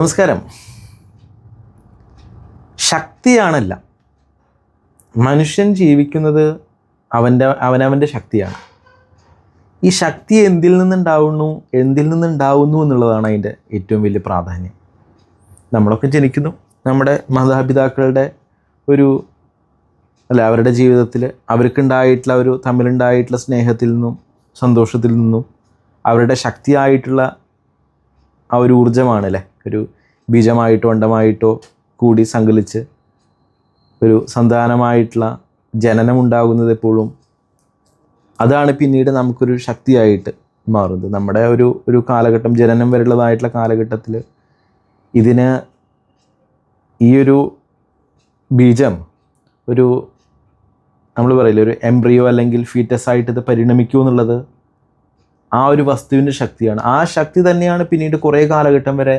നമസ്കാരം. ശക്തിയാണല്ല. മനുഷ്യൻ ജീവിക്കുന്നത് അവന്റെ അവനവന്റെ ശക്തിയാണ്. ഈ ശക്തി എന്തിൽ നിന്നുണ്ടാവുന്നു എന്തിൽ നിന്നുണ്ടാവുന്നു എന്നുള്ളതാണ് അതിന്റെ ഏറ്റവും വലിയ പ്രാധാന്യം. നമ്മളൊക്കെ ജനിക്കുന്നു. നമ്മുടെ മാതാപിതാക്കളുടെ ഒരു അല്ല അവരുടെ ജീവിതത്തിൽ അവർക്കുണ്ടായിട്ടുള്ള ഒരു തമ്മിലുണ്ടായിട്ടുള്ള സ്നേഹത്തിൽ നിന്നും സന്തോഷത്തിൽ നിന്നും അവരുടെ ശക്തിയായിട്ടുള്ള ആ ഒരു ഊർജമാണ് അല്ലേ ഒരു ബീജമായിട്ടോ അണ്ടമായിട്ടോ കൂടി സങ്കലിച്ച് ഒരു സന്താനമായിട്ടുള്ള ജനനം ഉണ്ടാകുന്നത് എപ്പോഴും അതാണ് പിന്നീട് നമുക്കൊരു ശക്തിയായിട്ട് മാറുന്നത്. നമ്മുടെ ഒരു ഒരു കാലഘട്ടം ജനനം വരെയുള്ളതായിട്ടുള്ള കാലഘട്ടത്തിൽ ഇതിന് ഈ ഒരു ബീജം ഒരു നമ്മൾ പറയില്ല ഒരു എംബ്രിയോ അല്ലെങ്കിൽ ഫീറ്റസ് ആയിട്ട് ഇത് പരിണമിക്കൂ എന്നുള്ളത് ആ ഒരു വസ്തുവിന്റെ ശക്തിയാണ്. ആ ശക്തി തന്നെയാണ് പിന്നീട് കുറേ കാലഘട്ടം വരെ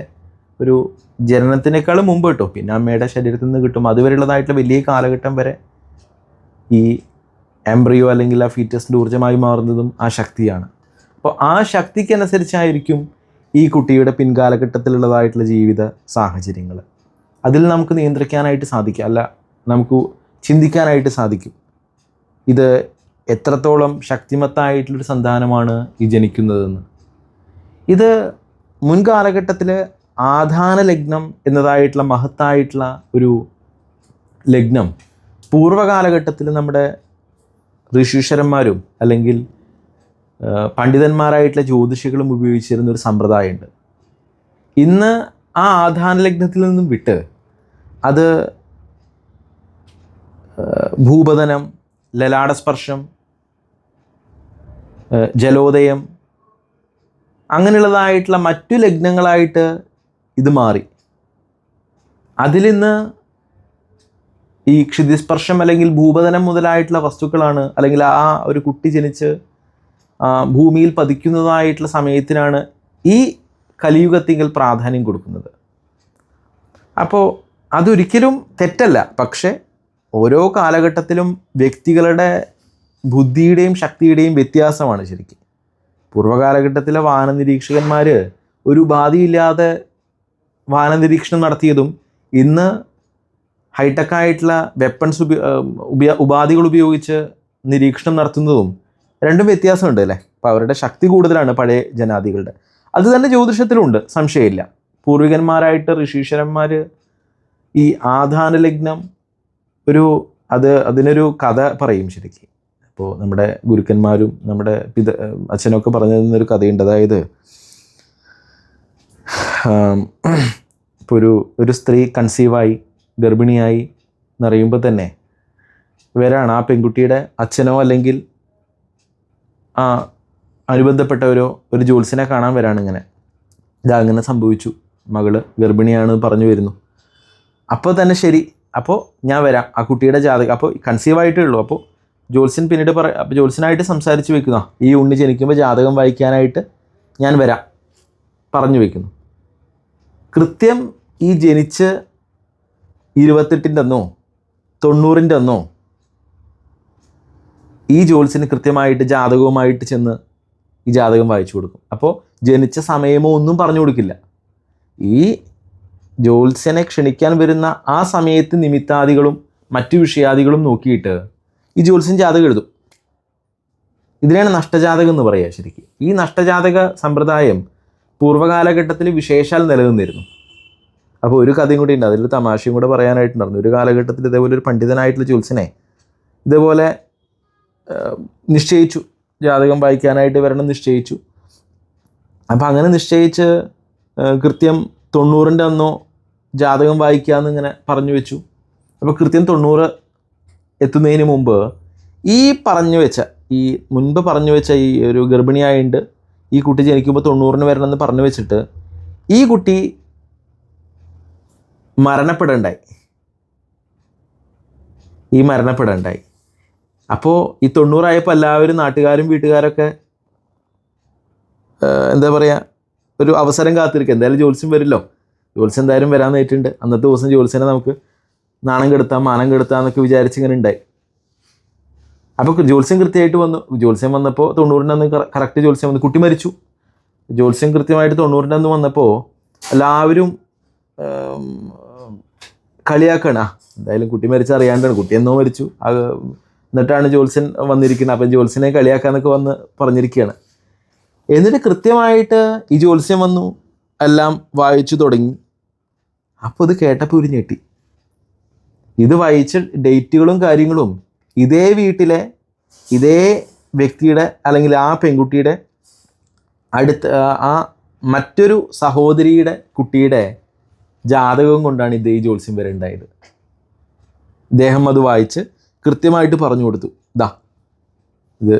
ഒരു ജനനത്തിനേക്കാളും മുമ്പ് കിട്ടും. പിന്നെ അമ്മയുടെ ശരീരത്തിൽ നിന്ന് കിട്ടും. അതുവരെയുള്ളതായിട്ടുള്ള വലിയ കാലഘട്ടം വരെ ഈ എംബ്രിയോ അല്ലെങ്കിൽ ആ ഫീറ്റസിന്റെ ഊർജമായി മാറുന്നതും ആ ശക്തിയാണ്. അപ്പോൾ ആ ശക്തിക്കനുസരിച്ചായിരിക്കും ഈ കുട്ടിയുടെ പിൻകാലഘട്ടത്തിലുള്ളതായിട്ടുള്ള ജീവിത സാഹചര്യങ്ങൾ. അതിൽ നമുക്ക് നിയന്ത്രിക്കാനായിട്ട് സാധിക്കും. അല്ല നമുക്ക് ചിന്തിക്കാനായിട്ട് സാധിക്കും. ഇത് എത്രത്തോളം ശക്തിമത്തായിട്ടുള്ളൊരു സന്താനമാണ് ഈ ജനിക്കുന്നതെന്ന്. ഇത് മുൻകാലഘട്ടത്തിൽ ആധാന ലഗ്നം എന്നതായിട്ടുള്ള മഹത്തായിട്ടുള്ള ഒരു ലഗ്നം പൂർവകാലഘട്ടത്തിൽ നമ്മുടെ ഋഷീശ്വരന്മാരും അല്ലെങ്കിൽ പണ്ഡിതന്മാരായിട്ടുള്ള ജ്യോതിഷികളും ഉപയോഗിച്ചിരുന്ന ഒരു സമ്പ്രദായമുണ്ട്. ഇന്ന് ആ ആധാന ലഗ്നത്തിൽ നിന്നും വിട്ട് അത് ഭൂപതനം ലലാടസ്പർശം ജലോദയം അങ്ങനെയുള്ളതായിട്ടുള്ള മറ്റു ലഗ്നങ്ങളായിട്ട് ഇത് മാറി. അതിൽ നിന്ന് ഈ ക്ഷിതിസ്പർശം അല്ലെങ്കിൽ ഭൂപതനം മുതലായിട്ടുള്ള വസ്തുക്കളാണ് അല്ലെങ്കിൽ ആ ഒരു കുട്ടി ജനിച്ച് ഭൂമിയിൽ പതിക്കുന്നതായിട്ടുള്ള സമയത്തിനാണ് ഈ കലിയുഗത്തിങ്കിൽ പ്രാധാന്യം കൊടുക്കുന്നത്. അപ്പോൾ അതൊരിക്കലും തെറ്റല്ല. പക്ഷേ ഓരോ കാലഘട്ടത്തിലും വ്യക്തികളുടെ ബുദ്ധിയുടെയും ശക്തിയുടെയും വ്യത്യാസമാണ് ശരിക്കും. പൂർവകാലഘട്ടത്തിലെ വാഹന നിരീക്ഷകന്മാർ ഒരു ഉപാധിയില്ലാതെ വാന നിരീക്ഷണം നടത്തിയതും ഇന്ന് ഹൈടെക് ആയിട്ടുള്ള വെപ്പൺസ് ഉപ- ഉപാധികൾ ഉപയോഗിച്ച് നിരീക്ഷണം നടത്തുന്നതും രണ്ടും വ്യത്യാസമുണ്ട് അല്ലേ? അപ്പോൾ അവരുടെ ശക്തി കൂടുതലാണ് പഴയ ജനാതികളുടെ അത് തന്നെ ജ്യോതിഷത്തിലുണ്ട് സംശയമില്ല. പൂർവികന്മാരായിട്ട് ഋഷീശ്വരന്മാർ ഈ ആധാന ലഗ്നം ഒരു അത് അതിനൊരു കഥ പറയും ശരിക്കും. അപ്പോൾ നമ്മുടെ ഗുരുക്കന്മാരും നമ്മുടെ പിത അച്ഛനൊക്കെ പറഞ്ഞു തന്നൊരു കഥയുണ്ട്. അതായത് ഇപ്പോൾ ഒരു ഒരു സ്ത്രീ കൺസീവായി ഗർഭിണിയായി എന്ന് എന്നറിയുമ്പോൾ തന്നെ ഇവരാണ് ആ പെൺകുട്ടിയുടെ അച്ഛനോ അല്ലെങ്കിൽ ആ അനുബന്ധപ്പെട്ടവരോ ഒരു ജോത്സ്യനെ കാണാൻ വരാണ് ഇങ്ങനെ. ഇതാ സംഭവിച്ചു. മകൾ ഗർഭിണിയാണ് പറഞ്ഞു വരുന്നു. അപ്പോൾ തന്നെ ശരി. അപ്പോൾ ഞാൻ വരാം. ആ കുട്ടിയുടെ ജാതക അപ്പോൾ കൺസീവ് ആയിട്ടേ ഉള്ളൂ. അപ്പോൾ ജോത്സ്യൻ പിന്നീട് പറ അപ്പോൾ ജോത്സ്യനായിട്ട് സംസാരിച്ച് വെക്കുന്ന. ഈ ഉണ്ണി ജനിക്കുമ്പോൾ ജാതകം വായിക്കാനായിട്ട് ഞാൻ വരാം. പറഞ്ഞു വെക്കുന്നു. കൃത്യം ഈ ജനിച്ച് ഇരുപത്തെട്ടിന്റെ അന്നോ തൊണ്ണൂറിന്റെ അന്നോ ഈ ജോത്സ്യന് കൃത്യമായിട്ട് ജാതകവുമായിട്ട് ചെന്ന് ഈ ജാതകം വായിച്ചു കൊടുക്കും. അപ്പോൾ ജനിച്ച സമയമോ ഒന്നും പറഞ്ഞു കൊടുക്കില്ല. ഈ ജോത്സ്യനെ ക്ഷണിക്കാൻ വരുന്ന ആ സമയത്ത് നിമിത്താദികളും മറ്റു വിഷയാദികളും നോക്കിയിട്ട് ഈ ജോൽസിൻ ജാതകം എഴുതും. ഇതിനെയാണ് നഷ്ടജാതകം എന്ന് പറയുക ശരിക്കും. ഈ നഷ്ടജാതക സമ്പ്രദായം പൂർവകാലഘട്ടത്തിൽ വിശേഷാൽ നിലനിന്നിരുന്നു. അപ്പോൾ ഒരു കഥയും കൂടി ഉണ്ട്. അതിലൊരു തമാശയും കൂടെ പറയാനായിട്ടുണ്ടായിരുന്നു. ഒരു കാലഘട്ടത്തിൽ ഇതേപോലെ ഒരു പണ്ഡിതനായിട്ടുള്ള ജ്യോത്സ്യനെ ഇതേപോലെ നിശ്ചയിച്ചു. ജാതകം വായിക്കാനായിട്ട് വരണം നിശ്ചയിച്ചു. അപ്പം അങ്ങനെ നിശ്ചയിച്ച് കൃത്യം തൊണ്ണൂറിന്റെ അന്നോ ജാതകം വായിക്കാമെന്ന് ഇങ്ങനെ പറഞ്ഞു വെച്ചു. അപ്പോൾ കൃത്യം തൊണ്ണൂറ് എത്തുന്നതിന് മുമ്പ് ഈ പറഞ്ഞു വെച്ച ഈ മുൻപ് പറഞ്ഞു വെച്ച ഈ ഒരു ഗർഭിണിയായിട്ട് ഈ കുട്ടി ജനിക്കുമ്പോൾ തൊണ്ണൂറിന് വരണമെന്ന് പറഞ്ഞു വെച്ചിട്ട് ഈ കുട്ടി മരണപ്പെടണ്ടായി. ഈ മരണപ്പെടണ്ടായി. അപ്പോൾ ഈ തൊണ്ണൂറായപ്പോൾ എല്ലാവരും നാട്ടുകാരും വീട്ടുകാരൊക്കെ എന്താ പറയുക ഒരു അവസരം കാത്തിരിക്കുക എന്തായാലും ജോത്സ്യം വരില്ലോ. ജോത്സ്യം എന്തായാലും വരാൻ നേരിട്ടുണ്ട്. അന്നത്തെ ദിവസം ജോത്സ്യനെ നമുക്ക് നാണം കെടുത്താം മാനം കെടുത്താം എന്നൊക്കെ വിചാരിച്ച് ഇങ്ങനെ ഉണ്ടായി. അപ്പോൾ ജോത്സ്യം കൃത്യമായിട്ട് വന്നു. ജോത്സ്യം വന്നപ്പോൾ തൊണ്ണൂറിന്റെ അന്ന് കറക്റ്റ് ജോത്സ്യം വന്നു. കുട്ടി മരിച്ചു. ജോത്സ്യം കൃത്യമായിട്ട് തൊണ്ണൂറിന്റെ അന്ന് വന്നപ്പോൾ എല്ലാവരും കളിയാക്കണ. എന്തായാലും കുട്ടി മരിച്ച അറിയാണ്ടാണ് കുട്ടി എന്നോ മരിച്ചു. എന്നിട്ടാണ് ജോത്സ്യൻ വന്നിരിക്കുന്നത്. അപ്പം ജോത്സ്യനെ കളിയാക്കാന്നൊക്കെ വന്ന് പറഞ്ഞിരിക്കുകയാണ്. എന്നിട്ട് കൃത്യമായിട്ട് ഈ ജോത്സ്യം വന്നു. എല്ലാം വായിച്ചു തുടങ്ങി. അപ്പോൾ ഇത് കേട്ടപ്പോൾ ഒരു ഞെട്ടി. ഇത് വായിച്ച ഡേറ്റുകളും കാര്യങ്ങളും ഇതേ വീട്ടിലെ ഇതേ വ്യക്തിയുടെ അല്ലെങ്കിൽ ആ പെൺകുട്ടിയുടെ അടുത്ത ആ മറ്റൊരു സഹോദരിയുടെ കുട്ടിയുടെ ജാതകവും കൊണ്ടാണ് ഇത് ഈ ജ്യോത്സ്യം വരെ ഉണ്ടായത്. ഇദ്ദേഹം അത് വായിച്ച് കൃത്യമായിട്ട് പറഞ്ഞു കൊടുത്തു. ദാ ഇത്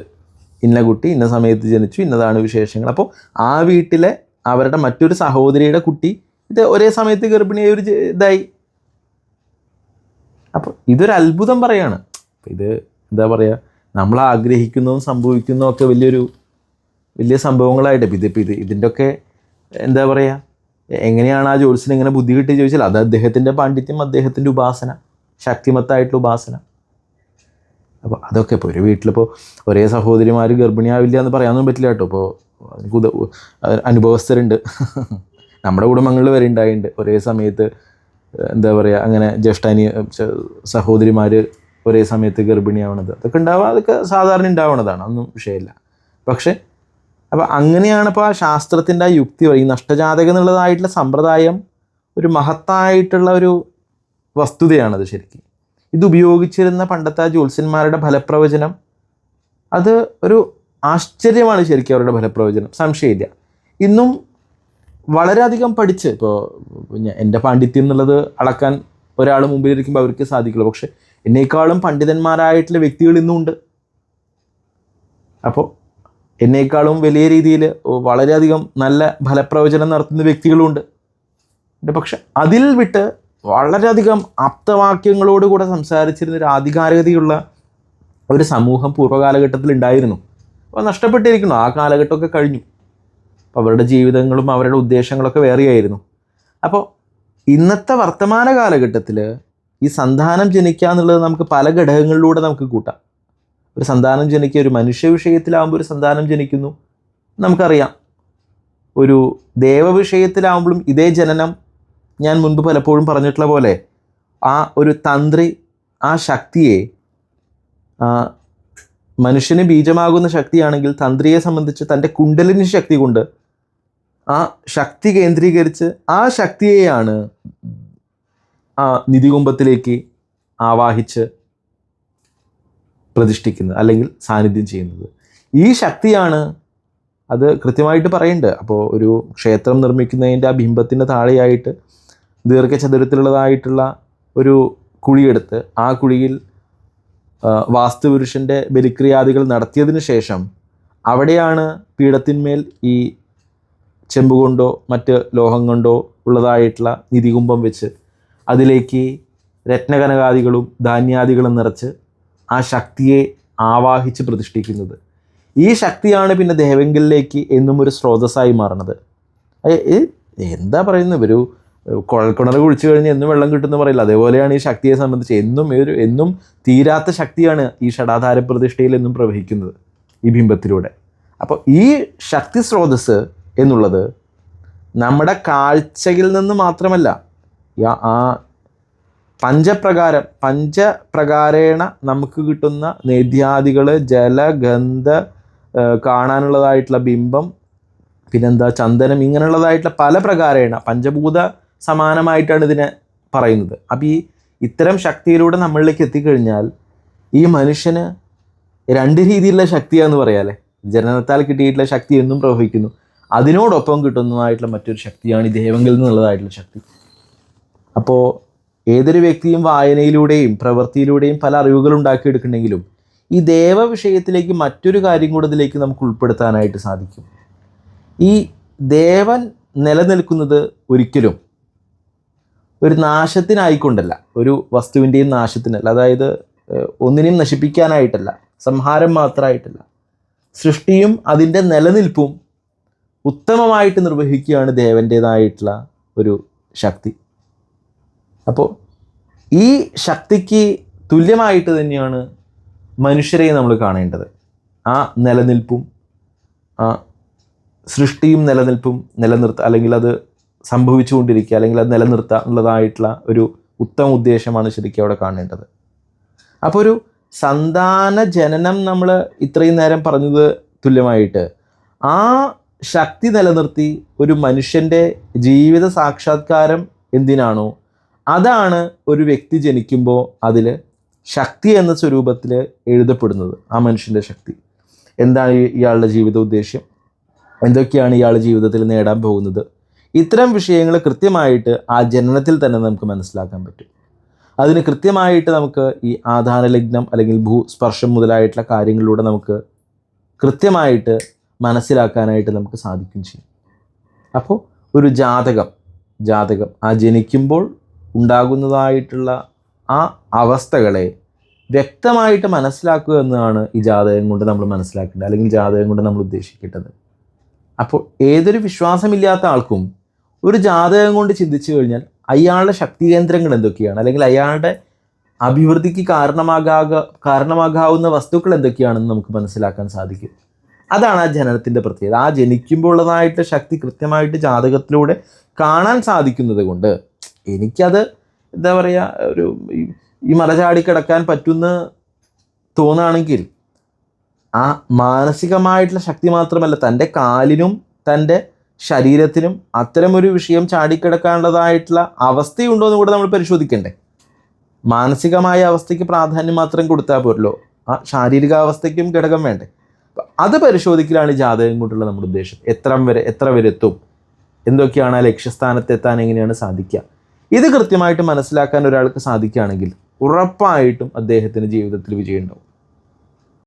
ഇന്ന കുട്ടി ഇന്ന സമയത്ത് ജനിച്ചു ഇന്നതാണ് വിശേഷങ്ങൾ. അപ്പോൾ ആ വീട്ടിലെ അവരുടെ മറ്റൊരു സഹോദരിയുടെ കുട്ടി ഇത് ഒരേ സമയത്ത് ഗർഭിണിയായ ഒരു ഇതായി. അപ്പോൾ ഇതൊരു അത്ഭുതം പറയാണ്. ഇത് എന്താ പറയുക നമ്മൾ ആഗ്രഹിക്കുന്നതും സംഭവിക്കുന്നതും ഒക്കെ വലിയൊരു വലിയ സംഭവങ്ങളായിട്ട്. ഇപ്പം ഇത് ഇതിന്റെയൊക്കെ എന്താ പറയുക എങ്ങനെയാണ് ആ ജോത്സ്യന് ഇങ്ങനെ ബുദ്ധി കിട്ടി ചോദിച്ചാൽ അത് അദ്ദേഹത്തിന്റെ പാണ്ഡിത്യം അദ്ദേഹത്തിന്റെ ഉപാസന ശക്തിമത്തായിട്ടുള്ള ഉപാസന. അപ്പോൾ അതൊക്കെ ഇപ്പോൾ ഒരു വീട്ടിലിപ്പോൾ ഒരേ സഹോദരിമാർ ഗർഭിണിയാവില്ല എന്ന് പറയാനൊന്നും പറ്റില്ല കേട്ടോ. ഇപ്പോൾ എനിക്ക് അനുഭവസ്ഥരുണ്ട്. നമ്മുടെ കുടുംബങ്ങളിൽ വരെ ഉണ്ടായിട്ടുണ്ട്. ഒരേ സമയത്ത് എന്താ പറയുക അങ്ങനെ ജ്യേഷ്ഠാനി സഹോദരിമാർ ഒരേ സമയത്ത് ഗർഭിണിയാവണത്. അതൊക്കെ ഉണ്ടാവുക അതൊക്കെ സാധാരണ ഉണ്ടാവണതാണ്. അതൊന്നും വിഷയമില്ല. പക്ഷേ അപ്പോൾ അങ്ങനെയാണ് ഇപ്പോൾ ആ ശാസ്ത്രത്തിന്റെ ആ യുക്തി ഈ നഷ്ടജാതകം എന്നുള്ളതായിട്ടുള്ള സമ്പ്രദായം ഒരു മഹത്തായിട്ടുള്ള ഒരു വസ്തുതയാണത് ശരിക്കും. ഇത് ഉപയോഗിച്ചിരുന്ന പണ്ടത്തെ ജ്യോത്സ്യന്മാരുടെ ഫലപ്രവചനം അത് ഒരു ആശ്ചര്യമാണ് ശരിക്കും അവരുടെ ഫലപ്രവചനം. സംശയമില്ല. ഇന്നും വളരെയധികം പഠിച്ച് ഇപ്പോൾ എന്റെ പാണ്ഡിത്യം എന്നുള്ളത് അളക്കാൻ ഒരാൾ മുമ്പിലിരിക്കുമ്പോൾ അവർക്ക് സാധിക്കുള്ളൂ. പക്ഷേ എന്നേക്കാളും പണ്ഡിതന്മാരായിട്ടുള്ള വ്യക്തികൾ ഇന്നുമുണ്ട്. അപ്പോൾ എന്നേക്കാളും വലിയ രീതിയിൽ വളരെയധികം നല്ല ഫലപ്രവചനം നടത്തുന്ന വ്യക്തികളുമുണ്ട് പക്ഷെ അതിൽ വിട്ട് വളരെയധികം ആപ്തവാക്യങ്ങളോടുകൂടെ സംസാരിച്ചിരുന്ന ഒരു ആധികാരികതയുള്ള ഒരു സമൂഹം പൂർവകാലഘട്ടത്തിൽ ഉണ്ടായിരുന്നു. അപ്പോൾ നഷ്ടപ്പെട്ടിരിക്കുന്നു. ആ കാലഘട്ടമൊക്കെ കഴിഞ്ഞു. അപ്പോൾ അവരുടെ ജീവിതങ്ങളും അവരുടെ ഉദ്ദേശങ്ങളൊക്കെ വേറെയായിരുന്നു. അപ്പോൾ ഇന്നത്തെ വർത്തമാന കാലഘട്ടത്തിൽ ഈ സന്താനം ജനിക്കുക എന്നുള്ളത് നമുക്ക് പല ഘടകങ്ങളിലൂടെ നമുക്ക് കൂട്ടാം. ഒരു സന്താനം ജനിക്കുക ഒരു മനുഷ്യ വിഷയത്തിലാകുമ്പോൾ ഒരു സന്താനം ജനിക്കുന്നു. നമുക്കറിയാം. ഒരു ദേവ വിഷയത്തിലാവുമ്പോഴും ഇതേ ജനനം ഞാൻ മുൻപ് പലപ്പോഴും പറഞ്ഞിട്ടുള്ള പോലെ ആ ഒരു തന്ത്രി ആ ശക്തിയെ മനുഷ്യന് ബീജമാകുന്ന ശക്തിയാണെങ്കിൽ തന്ത്രിയെ സംബന്ധിച്ച് തന്റെ കുണ്ടലിനി ശക്തി കൊണ്ട് ആ ശക്തി കേന്ദ്രീകരിച്ച് ആ ശക്തിയെയാണ് ആ നിധികുംഭത്തിലേക്ക് ആവാഹിച്ച് പ്രതിഷ്ഠിക്കുന്നത് അല്ലെങ്കിൽ സാന്നിധ്യം ചെയ്യുന്നത്. ഈ ശക്തിയാണ് അത് കൃത്യമായിട്ട് പറയുന്നുണ്ട്. അപ്പോൾ ഒരു ക്ഷേത്രം നിർമ്മിക്കുന്നതിന്റെ ആ ബിംബത്തിന്റെ താഴെയായിട്ട് ദീർഘചതുരത്തിലുള്ളതായിട്ടുള്ള ഒരു കുഴിയെടുത്ത് ആ കുഴിയിൽ വാസ്തുപുരുഷന്റെ ബലിക്രിയാദികൾ നടത്തിയതിന് ശേഷം അവിടെയാണ് പീഠത്തിന്മേൽ ഈ ചെമ്പ് കൊണ്ടോ മറ്റ് ലോഹം കൊണ്ടോ ഉള്ളതായിട്ടുള്ള നിധികുംഭം വെച്ച് അതിലേക്ക് രത്നകനകാദികളും ധാന്യാദികളും നിറച്ച് ആ ശക്തിയെ ആവാഹിച്ച് പ്രതിഷ്ഠിക്കുന്നത്. ഈ ശക്തിയാണ് പിന്നെ ദേവങ്കലിലേക്ക് എന്നും ഒരു സ്രോതസ്സായി ഏ- എന്താ പറയുന്നത് ഒരു കുഴൽക്കിണർ കുഴിച്ചു കഴിഞ്ഞ് എന്നും വെള്ളം കിട്ടുമെന്ന് പറയില്ല. അതേപോലെയാണ് ഈ ശക്തിയെ സംബന്ധിച്ച് എന്നും ഒരു എന്നും തീരാത്ത ശക്തിയാണ് ഈ ഷടാധാര പ്രതിഷ്ഠയിൽ എന്നും പ്രവഹിക്കുന്നത് ഈ ബിംബത്തിലൂടെ. അപ്പോൾ ഈ ശക്തി സ്രോതസ് എന്നുള്ളത് നമ്മുടെ കാഴ്ചയിൽ നിന്ന് മാത്രമല്ല ആ പഞ്ചപ്രകാരം പഞ്ചപ്രകാരേണ നമുക്ക് കിട്ടുന്ന നേദ്യാദികൾ ജലഗന്ധ കാണാനുള്ളതായിട്ടുള്ള ബിംബം പിന്നെന്താ ചന്ദനം ഇങ്ങനെയുള്ളതായിട്ടുള്ള പല പ്രകാരേണ പഞ്ചഭൂത സമാനമായിട്ടാണ് ഇതിനെ പറയുന്നത്. അപ്പം ഈ ഇത്തരം ശക്തിയിലൂടെ നമ്മളിലേക്ക് എത്തിക്കഴിഞ്ഞാൽ ഈ മനുഷ്യന് രണ്ട് രീതിയിലുള്ള ശക്തിയാന്ന് പറയാല്ലേ? ജനനത്താൽ കിട്ടിയിട്ടുള്ള ശക്തി എന്നും പ്രവഹിക്കുന്നു. അതിനോടൊപ്പം കിട്ടുന്നതായിട്ടുള്ള മറ്റൊരു ശക്തിയാണ് ഈ ദൈവങ്ങളിൽ നിന്നുള്ളതായിട്ടുള്ള ശക്തി. അപ്പോൾ ഏതൊരു വ്യക്തിയും വായനയിലൂടെയും പ്രവൃത്തിയിലൂടെയും പല അറിവുകൾ ഉണ്ടാക്കിയെടുക്കുന്നെങ്കിലും ഈ ദേവ വിഷയത്തിലേക്ക് മറ്റൊരു കാര്യം കൂടെ ഇതിലേക്ക് നമുക്ക് ഉൾപ്പെടുത്താനായിട്ട് സാധിക്കും. ഈ ദേവൻ നിലനിൽക്കുന്നത് ഒരിക്കലും ഒരു നാശത്തിനായിക്കൊണ്ടല്ല. ഒരു വസ്തുവിന്റെയും നാശത്തിനല്ല. അതായത് ഒന്നിനെയും നശിപ്പിക്കാനായിട്ടല്ല. സംഹാരം മാത്രമായിട്ടല്ല. സൃഷ്ടിയും അതിന്റെ നിലനിൽപ്പും ഉത്തമമായിട്ട് നിർവഹിക്കുകയാണ് ദേവന്റേതായിട്ടുള്ള ഒരു ശക്തി. അപ്പോൾ ഈ ശക്തിക്ക് തുല്യമായിട്ട് തന്നെയാണ് മനുഷ്യരെ നമ്മൾ കാണേണ്ടത്. ആ നിലനിൽപ്പും ആ സൃഷ്ടിയും നിലനിൽപ്പും നിലനിർത്ത അല്ലെങ്കിൽ അത് സംഭവിച്ചുകൊണ്ടിരിക്കുക അല്ലെങ്കിൽ അത് നിലനിർത്തുക എന്നുള്ളതായിട്ടുള്ള ഒരു ഉത്തമ ഉദ്ദേശമാണ് ശരിക്കും അവിടെ കാണേണ്ടത്. അപ്പോൾ ഒരു സന്താന ജനനം നമ്മൾ ഇത്രയും നേരം പറഞ്ഞത് തുല്യമായിട്ട്. ആ ശക്തി നിലനിർത്തി ഒരു മനുഷ്യന്റെ ജീവിത സാക്ഷാത്കാരം എന്തിനാണോ അതാണ് ഒരു വ്യക്തി ജനിക്കുമ്പോൾ അതിൽ ശക്തി എന്ന സ്വരൂപത്തിൽ എഴുതപ്പെടുന്നത് ആ മനുഷ്യന്റെ ശക്തി. എന്താണ് ഇയാളുടെ ജീവിത ഉദ്ദേശ്യം? എന്തൊക്കെയാണ് ഇയാൾ ജീവിതത്തിൽ നേടാൻ പോകുന്നത്? ഇത്തരം വിഷയങ്ങൾ കൃത്യമായിട്ട് ആ ജനനത്തിൽ തന്നെ നമുക്ക് മനസ്സിലാക്കാൻ പറ്റും. അതിന് കൃത്യമായിട്ട് നമുക്ക് ഈ ആധാര ലഗ്നം അല്ലെങ്കിൽ ഭൂസ്പർശം മുതലായിട്ടുള്ള കാര്യങ്ങളിലൂടെ നമുക്ക് കൃത്യമായിട്ട് മനസ്സിലാക്കാനായിട്ട് നമുക്ക് സാധിക്കും ചെയ്യും. അപ്പോൾ ഒരു ജാതകം ജാതകം. ആ ജനിക്കുമ്പോൾ ഉണ്ടാകുന്നതായിട്ടുള്ള ആ അവസ്ഥകളെ വ്യക്തമായിട്ട് മനസ്സിലാക്കുക എന്നതാണ് ഈ ജാതകം കൊണ്ട് നമ്മൾ മനസ്സിലാക്കേണ്ടത് അല്ലെങ്കിൽ ജാതകം കൊണ്ട് നമ്മൾ ഉദ്ദേശിക്കേണ്ടത്. അപ്പോൾ ഏതൊരു വിശ്വാസമില്ലാത്ത ആൾക്കും ഒരു ജാതകം കൊണ്ട് ചിന്തിച്ചു കഴിഞ്ഞാൽ അയാളുടെ ശക്തി കേന്ദ്രങ്ങൾ എന്തൊക്കെയാണ്? അല്ലെങ്കിൽ അയാളുടെ അഭിവൃദ്ധിക്ക് കാരണമാകാക കാരണമാകാവുന്ന വസ്തുക്കൾ എന്തൊക്കെയാണെന്ന് നമുക്ക് മനസ്സിലാക്കാൻ സാധിക്കും. അതാണ് ആ ജനനത്തിന്റെ പ്രത്യേകത. ആ ജനിക്കുമ്പോൾ ഉള്ളതായിട്ട് ശക്തി കൃത്യമായിട്ട് ജാതകത്തിലൂടെ കാണാൻ സാധിക്കുന്നത് കൊണ്ട് എനിക്കത് എന്താ പറയുക ഒരു ഈ- മല ചാടി കിടക്കാൻ പറ്റുന്ന തോന്നുകയാണെങ്കിൽ ആ മാനസികമായിട്ടുള്ള ശക്തി മാത്രമല്ല തന്റെ കാലിനും തന്റെ ശരീരത്തിനും അത്തരമൊരു വിഷയം ചാടിക്കിടക്കാനുള്ളതായിട്ടുള്ള അവസ്ഥയുണ്ടോ എന്ന് കൂടെ നമ്മൾ പരിശോധിക്കണ്ടേ. മാനസികമായ അവസ്ഥയ്ക്ക് പ്രാധാന്യം മാത്രം കൊടുത്താൽ പോരല്ലോ. ആ ശാരീരിക അവസ്ഥയ്ക്കും ഘടകം വേണ്ടേ. അത് പരിശോധിക്കലാണ് ജാതകം കൊണ്ടുള്ള നമ്മുടെ ഉദ്ദേശം. എത്ര വരെ എത്ര വരെ എത്തും? എന്തൊക്കെയാണ് ആ ലക്ഷ്യസ്ഥാനത്ത് എത്താൻ എങ്ങനെയാണ് സാധിക്കുക? ഇത് കൃത്യമായിട്ട് മനസ്സിലാക്കാൻ ഒരാൾക്ക് സാധിക്കുകയാണെങ്കിൽ ഉറപ്പായിട്ടും അദ്ദേഹത്തിന് ജീവിതത്തിൽ വിജയം ഉണ്ടാവും.